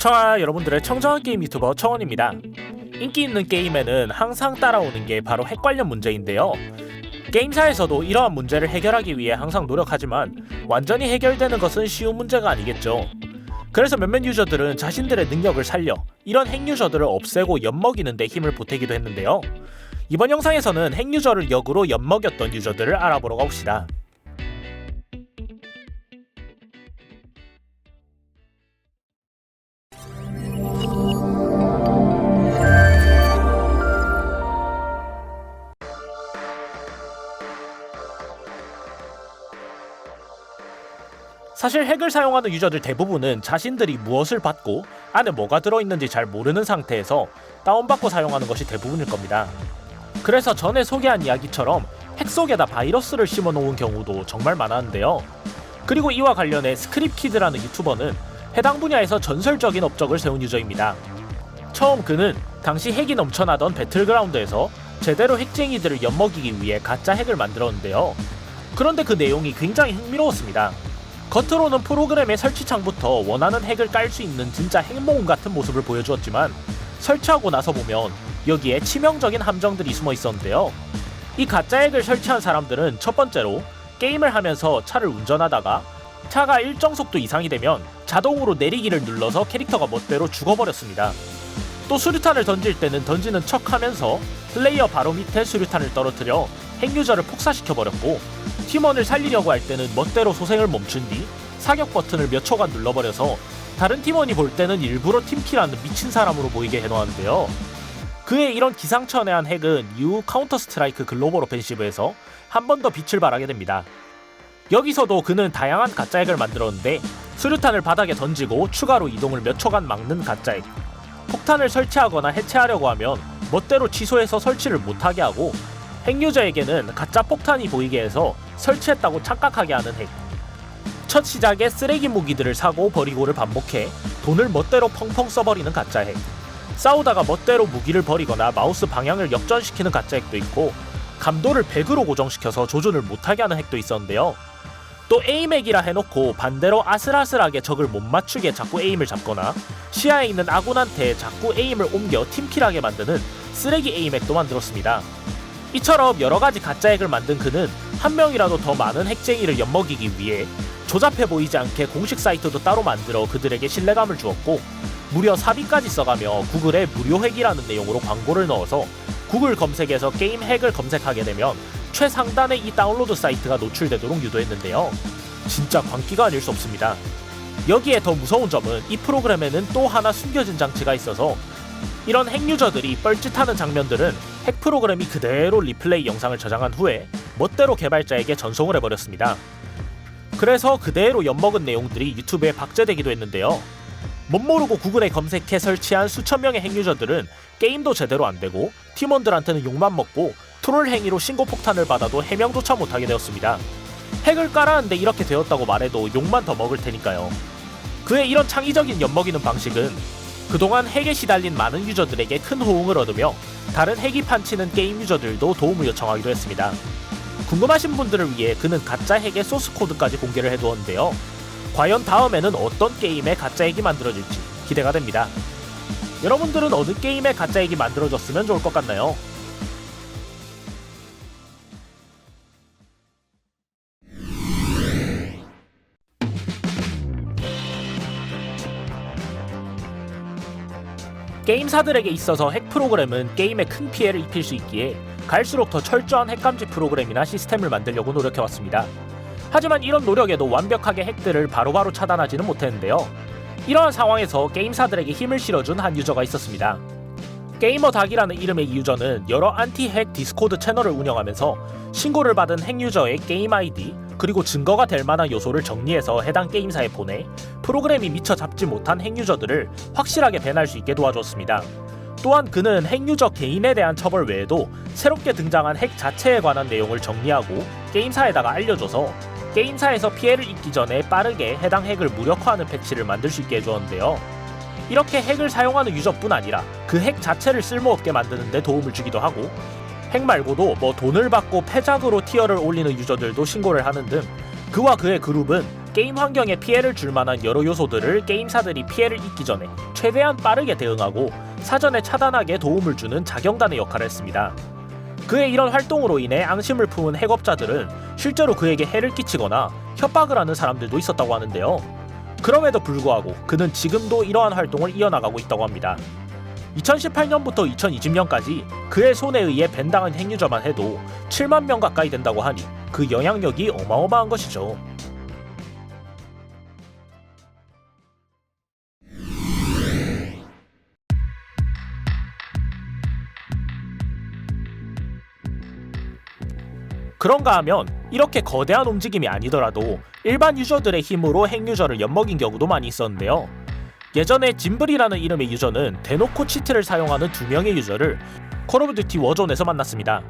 청아 여러분들의 청정한 게임 유튜버 청원입니다. 인기 있는 게임에는 항상 따라오는 게 바로 핵 관련 문제인데요. 게임사에서도 이러한 문제를 해결하기 위해 항상 노력하지만 완전히 해결되는 것은 쉬운 문제가 아니겠죠. 그래서 몇몇 유저들은 자신들의 능력을 살려 이런 핵 유저들을 없애고 엿먹이는 데 힘을 보태기도 했는데요. 이번 영상에서는 핵 유저를 역으로 엿먹였던 유저들을 알아보러 가봅시다. 사실 핵을 사용하는 유저들 대부분은 자신들이 무엇을 받고 안에 뭐가 들어있는지 잘 모르는 상태에서 다운받고 사용하는 것이 대부분일 겁니다. 그래서 전에 소개한 이야기처럼 핵 속에다 바이러스를 심어 놓은 경우도 정말 많았는데요. 그리고 이와 관련해 스크립키드라는 유튜버는 해당 분야에서 전설적인 업적을 세운 유저입니다. 처음 그는 당시 핵이 넘쳐나던 배틀그라운드에서 제대로 핵쟁이들을 엿먹이기 위해 가짜 핵을 만들었는데요. 그런데 그 내용이 굉장히 흥미로웠습니다. 겉으로는 프로그램의 설치창부터 원하는 핵을 깔 수 있는 진짜 핵모음 같은 모습을 보여주었지만 설치하고 나서 보면 여기에 치명적인 함정들이 숨어 있었는데요. 이 가짜 핵을 설치한 사람들은 첫 번째로 게임을 하면서 차를 운전하다가 차가 일정 속도 이상이 되면 자동으로 내리기를 눌러서 캐릭터가 멋대로 죽어버렸습니다. 또 수류탄을 던질 때는 던지는 척 하면서 플레이어 바로 밑에 수류탄을 떨어뜨려 핵유저를 폭사시켜버렸고 팀원을 살리려고 할 때는 멋대로 소생을 멈춘 뒤 사격 버튼을 몇 초간 눌러버려서 다른 팀원이 볼 때는 일부러 팀킬하는 미친 사람으로 보이게 해놓았는데요. 그의 이런 기상천외한 핵은 이후 카운터 스트라이크 글로벌 오펜시브에서 한 번 더 빛을 발하게 됩니다. 여기서도 그는 다양한 가짜 핵을 만들었는데 수류탄을 바닥에 던지고 추가로 이동을 몇 초간 막는 가짜 핵, 폭탄을 설치하거나 해체하려고 하면 멋대로 취소해서 설치를 못하게 하고 핵유저에게는 가짜 폭탄이 보이게 해서 설치했다고 착각하게 하는 핵. 첫 시작에 쓰레기 무기들을 사고 버리고를 반복해 돈을 멋대로 펑펑 써버리는 가짜 핵. 싸우다가 멋대로 무기를 버리거나 마우스 방향을 역전시키는 가짜 핵도 있고 감도를 100으로 고정시켜서 조준을 못하게 하는 핵도 있었는데요. 또 에임핵이라 해놓고 반대로 아슬아슬하게 적을 못 맞추게 자꾸 에임을 잡거나 시야에 있는 아군한테 자꾸 에임을 옮겨 팀킬하게 만드는 쓰레기 에임핵도 만들었습니다. 이처럼 여러 가지 가짜 핵을 만든 그는 한 명이라도 더 많은 핵쟁이를 엿먹이기 위해 조잡해 보이지 않게 공식 사이트도 따로 만들어 그들에게 신뢰감을 주었고 무려 사비까지 써가며 구글에 무료 핵이라는 내용으로 광고를 넣어서 구글 검색에서 게임 핵을 검색하게 되면 최상단의 이 다운로드 사이트가 노출되도록 유도했는데요. 진짜 광기가 아닐 수 없습니다. 여기에 더 무서운 점은 이 프로그램에는 또 하나 숨겨진 장치가 있어서 이런 핵 유저들이 뻘짓하는 장면들은 핵 프로그램이 그대로 리플레이 영상을 저장한 후에 멋대로 개발자에게 전송을 해버렸습니다. 그래서 그대로 엿먹은 내용들이 유튜브에 박제되기도 했는데요. 못 모르고 구글에 검색해 설치한 수천 명의 핵 유저들은 게임도 제대로 안 되고 팀원들한테는 욕만 먹고 트롤 행위로 신고 폭탄을 받아도 해명조차 못하게 되었습니다. 핵을 깔았는데 이렇게 되었다고 말해도 욕만 더 먹을 테니까요. 그의 이런 창의적인 엿먹이는 방식은 그동안 핵에 시달린 많은 유저들에게 큰 호응을 얻으며 다른 핵이 판치는 게임 유저들도 도움을 요청하기도 했습니다. 궁금하신 분들을 위해 그는 가짜 핵의 소스 코드까지 공개를 해두었는데요. 과연 다음에는 어떤 게임의 가짜 핵이 만들어질지 기대가 됩니다. 여러분들은 어느 게임의 가짜 핵이 만들어졌으면 좋을 것 같나요? 게임사들에게 있어서 핵 프로그램은 게임에 큰 피해를 입힐 수 있기에 갈수록 더 철저한 핵감지 프로그램이나 시스템을 만들려고 노력해왔습니다. 하지만 이런 노력에도 완벽하게 핵들을 바로바로 차단하지는 못했는데요. 이러한 상황에서 게임사들에게 힘을 실어준 한 유저가 있었습니다. 게이머 닭이라는 이름의 이 유저는 여러 안티-핵 디스코드 채널을 운영하면서 신고를 받은 핵 유저의 게임 아이디 그리고 증거가 될 만한 요소를 정리해서 해당 게임사에 보내 프로그램이 미처 잡지 못한 핵 유저들을 확실하게 밴할 수 있게 도와줬습니다. 또한 그는 핵 유저 개인에 대한 처벌 외에도 새롭게 등장한 핵 자체에 관한 내용을 정리하고 게임사에다가 알려줘서 게임사에서 피해를 입기 전에 빠르게 해당 핵을 무력화하는 패치를 만들 수 있게 해주었는데요. 이렇게 핵을 사용하는 유저뿐 아니라 그 핵 자체를 쓸모없게 만드는 데 도움을 주기도 하고 핵 말고도 뭐 돈을 받고 패작으로 티어를 올리는 유저들도 신고를 하는 등 그와 그의 그룹은 게임 환경에 피해를 줄 만한 여러 요소들을 게임사들이 피해를 입기 전에 최대한 빠르게 대응하고 사전에 차단하게 도움을 주는 자경단의 역할을 했습니다. 그의 이런 활동으로 인해 앙심을 품은 해겁자들은 실제로 그에게 해를 끼치거나 협박을 하는 사람들도 있었다고 하는데요. 그럼에도 불구하고 그는 지금도 이러한 활동을 이어나가고 있다고 합니다. 2018년부터 2020년까지 그의 손에 의해 밴당한 핵유저만 해도 7만 명 가까이 된다고 하니 그 영향력이 어마어마한 것이죠. 그런가 하면 이렇게 거대한 움직임이 아니더라도 일반 유저들의 힘으로 핵유저를 엿먹인 경우도 많이 있었는데요. 예전에 짐블이라는 이름의 유저는 대놓고 치트를 사용하는 두 명의 유저를 콜 오브 듀티 워존에서 만났습니다.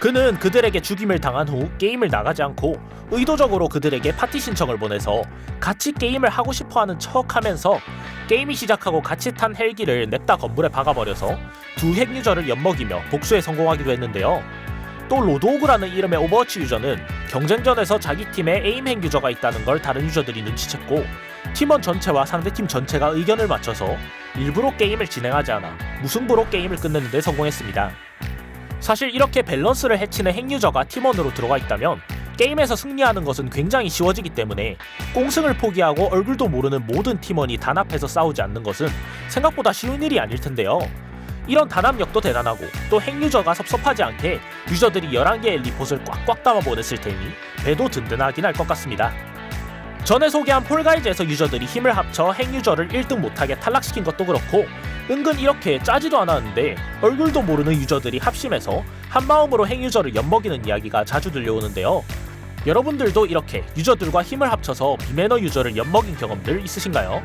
그는 그들에게 죽임을 당한 후 게임을 나가지 않고 의도적으로 그들에게 파티 신청을 보내서 같이 게임을 하고 싶어 하는 척 하면서 게임이 시작하고 같이 탄 헬기를 냅다 건물에 박아버려서 두 핵유저를 엿먹이며 복수에 성공하기도 했는데요. 또 로드오그라는 이름의 오버워치 유저는 경쟁전에서 자기 팀에 에임 핵 유저가 있다는 걸 다른 유저들이 눈치챘고 팀원 전체와 상대팀 전체가 의견을 맞춰서 일부러 게임을 진행하지 않아 무승부로 게임을 끝내는 데 성공했습니다. 사실 이렇게 밸런스를 해치는 핵유저가 팀원으로 들어가 있다면 게임에서 승리하는 것은 굉장히 쉬워지기 때문에 꽁승을 포기하고 얼굴도 모르는 모든 팀원이 단합해서 싸우지 않는 것은 생각보다 쉬운 일이 아닐 텐데요. 이런 단합력도 대단하고 또 핵유저가 섭섭하지 않게 유저들이 11개의 리포트를 꽉꽉 담아 보냈을 테니 배도 든든하긴 할 것 같습니다. 전에 소개한 폴가이즈에서 유저들이 힘을 합쳐 핵유저를 1등 못하게 탈락시킨 것도 그렇고 은근 이렇게 짜지도 않았는데 얼굴도 모르는 유저들이 합심해서 한마음으로 핵유저를 엿먹이는 이야기가 자주 들려오는데요. 여러분들도 이렇게 유저들과 힘을 합쳐서 비매너 유저를 엿먹인 경험들 있으신가요?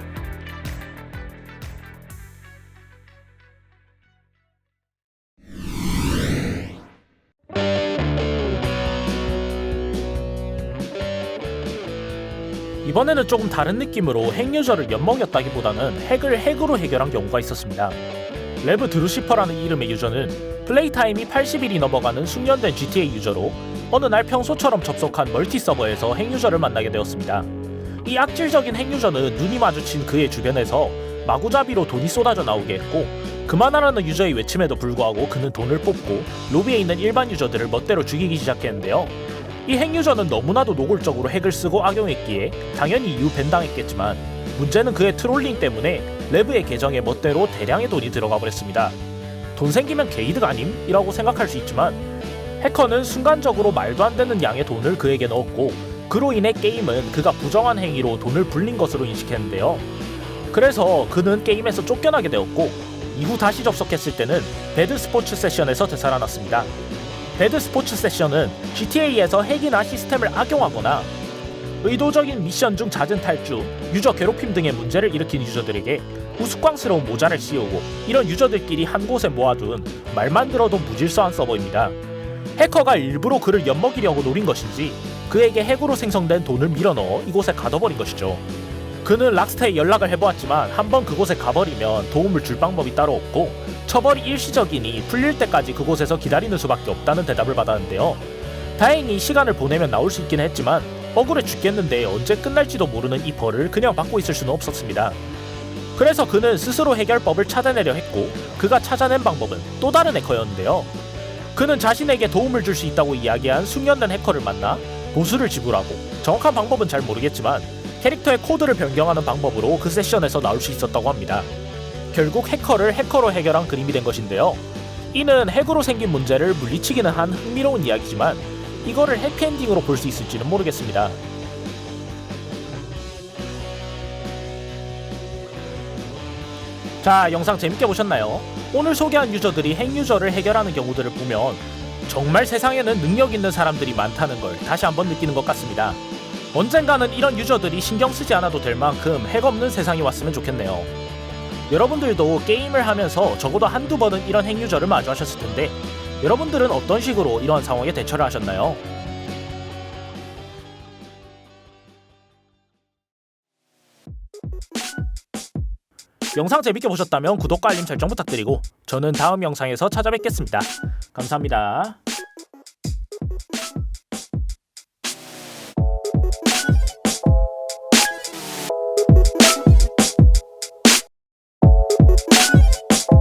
이번에는 조금 다른 느낌으로 핵 유저를 엿먹였다기보다는 핵을 핵으로 해결한 경우가 있었습니다. 레브 드루시퍼라는 이름의 유저는 플레이 타임이 80일이 넘어가는 숙련된 GTA 유저로 어느 날 평소처럼 접속한 멀티 서버에서 핵 유저를 만나게 되었습니다. 이 악질적인 핵 유저는 눈이 마주친 그의 주변에서 마구잡이로 돈이 쏟아져 나오게 했고 그만하라는 유저의 외침에도 불구하고 그는 돈을 뽑고 로비에 있는 일반 유저들을 멋대로 죽이기 시작했는데요. 이 핵유저는 너무나도 노골적으로 핵을 쓰고 악용했기에 당연히 이후 밴당했겠지만 문제는 그의 트롤링 때문에 레브의 계정에 멋대로 대량의 돈이 들어가 버렸습니다. 돈 생기면 게이득 아님? 이라고 생각할 수 있지만 해커는 순간적으로 말도 안 되는 양의 돈을 그에게 넣었고 그로 인해 게임은 그가 부정한 행위로 돈을 불린 것으로 인식했는데요. 그래서 그는 게임에서 쫓겨나게 되었고 이후 다시 접속했을 때는 배드 스포츠 세션에서 되살아났습니다. 배드 스포츠 세션은 GTA에서 핵이나 시스템을 악용하거나 의도적인 미션 중 잦은 탈주, 유저 괴롭힘 등의 문제를 일으킨 유저들에게 우스꽝스러운 모자를 씌우고 이런 유저들끼리 한 곳에 모아둔 말만 들어도 무질서한 서버입니다. 해커가 일부러 그를 엿먹이려고 노린 것인지 그에게 핵으로 생성된 돈을 밀어넣어 이곳에 가둬버린 것이죠. 그는 락스타에 연락을 해보았지만 한번 그곳에 가버리면 도움을 줄 방법이 따로 없고 처벌이 일시적이니 풀릴 때까지 그곳에서 기다리는 수밖에 없다는 대답을 받았는데요. 다행히 시간을 보내면 나올 수 있긴 했지만 억울해 죽겠는데 언제 끝날지도 모르는 이 벌을 그냥 받고 있을 수는 없었습니다. 그래서 그는 스스로 해결법을 찾아내려 했고 그가 찾아낸 방법은 또 다른 해커였는데요. 그는 자신에게 도움을 줄 수 있다고 이야기한 숙련된 해커를 만나 보수를 지불하고 정확한 방법은 잘 모르겠지만 캐릭터의 코드를 변경하는 방법으로 그 세션에서 나올 수 있었다고 합니다. 결국 해커를 해커로 해결한 그림이 된 것인데요. 이는 핵으로 생긴 문제를 물리치기는 한 흥미로운 이야기지만 이거를 해피엔딩으로 볼 수 있을지는 모르겠습니다. 자, 영상 재밌게 보셨나요? 오늘 소개한 유저들이 핵 유저를 해결하는 경우들을 보면 정말 세상에는 능력 있는 사람들이 많다는 걸 다시 한번 느끼는 것 같습니다. 언젠가는 이런 유저들이 신경 쓰지 않아도 될 만큼 핵 없는 세상이 왔으면 좋겠네요. 여러분들도 게임을 하면서 적어도 한두 번은 이런 핵 유저를 마주하셨을 텐데 여러분들은 어떤 식으로 이러한 상황에 대처를 하셨나요? 영상 재밌게 보셨다면 구독과 알림 설정 부탁드리고 저는 다음 영상에서 찾아뵙겠습니다. 감사합니다.